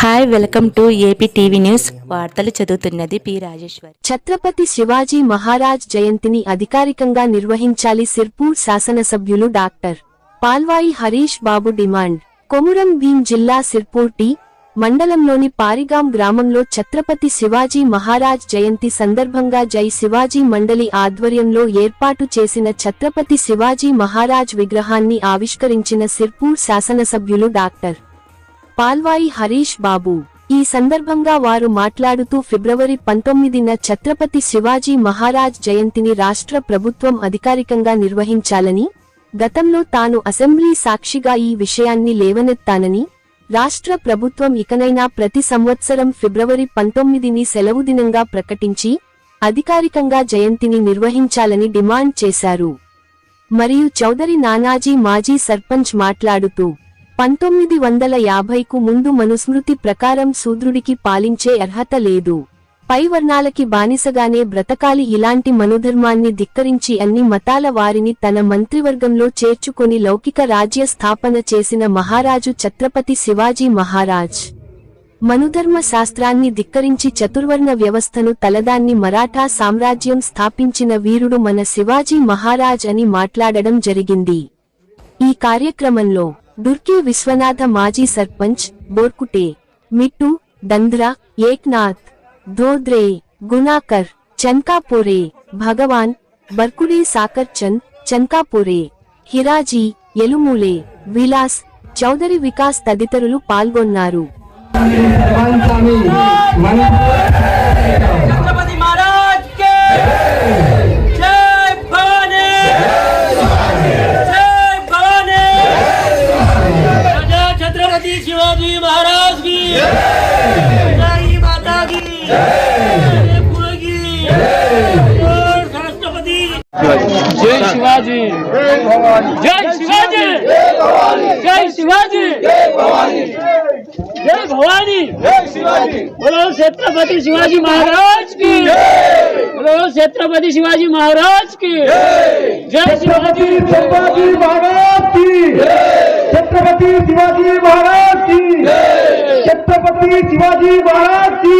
Hi welcome to AP TV news వార్తలు చదువుతున్నది P Rajeshwar. Chhatrapati Shivaji Maharaj జయంతిని అధికారికంగా నిర్వహించాలి సిర్పూర్ శాసనసభ్యులు డాక్టర్ పాల్వాయి హరీష్ బాబు డిమాండ్. కొమురం భీం జిల్లా సిర్పూర్ టి మండలంలోని పారిగాం గ్రామంలో ఛత్రపతి శివాజీ మహారాజ్ జయంతి సందర్భంగా జై శివాజీ మండలి ఆధ్వర్యంలో ఏర్పాటు చేసిన ఛత్రపతి శివాజీ మహారాజ్ విగ్రహాన్ని ఆవిష్కరించిన సిర్పూర్ శాసనసభ్యులు డాక్టర్ పాల్వాయి హరీష్ బాబు. ఈ సందర్భంగా వారు మాట్లాడుతూ ఫిబ్రవరి పంతొమ్మిదిన ఛత్రపతి శివాజీ మహారాజ్ జయంతిని రాష్ట్ర ప్రభుత్వం అధికారికంగా నిర్వహించాలని గతంలో తాను అసెంబ్లీ సాక్షిగా ఈ విషయాన్ని లేవనెత్తానని రాష్ట్ర ప్రభుత్వం ఇకనైనా ప్రతి సంవత్సరం ఫిబ్రవరి పంతొమ్మిదిని సెలవు దినంగా ప్రకటించి అధికారికంగా జయంతిని నిర్వహించాలని డిమాండ్ చేశారు. మరియు చౌదరి నానాజీ మాజీ సర్పంచ్ మాట్లాడుతూ పంతొమ్మిది వందల యాభైకు ముందు మనుస్మృతి ప్రకారం శూద్రుడికి పాలించే అర్హత లేదు. పై వర్ణాలకి బానిసగానే బ్రతకాలి ఇలాంటి మనుధర్మాన్ని ధిక్కరించి అన్ని మతాల వారిని తన మంత్రివర్గంలో చేర్చుకొని లౌకిక రాజ్య స్థాపన చేసిన మహారాజు ఛత్రపతి శివాజీ మహారాజ్. మనుధర్మ శాస్త్రాన్ని ధిక్కరించి చతుర్వర్ణ వ్యవస్థను తలదాన్ని మరాఠా సామ్రాజ్యం స్థాపించిన వీరుడు మన శివాజీ మహారాజ్ అని మాట్లాడడం జరిగింది. ఈ కార్యక్రమంలో దుర్కి విశ్వనాథ మాజీ సర్పంచ్ బోర్కుటే మిట్టు దంద్రా ఏక్నాథ్ ధోద్రే గుణాకర్ చన్కాపూరే భగవాన్ బర్కుడే సాకర్ చంద్ హిరాజీ ఎలుమూలే విలాస్ చౌదరి వికాస్ తదితరులు పాల్గొన్నారు. जय। शिवाजी। जय शिवाजी। जय शिवाजी। जय भवानी। बोलो छत्रपति शिवाजी महाराज की। बोलो छत्रपति शिवाजी महाराज की। जय शिवाजी। शिवाजी महाराज की। छत्रपति शिवाजी महाराज छत्रपति शिवाजी महाराज की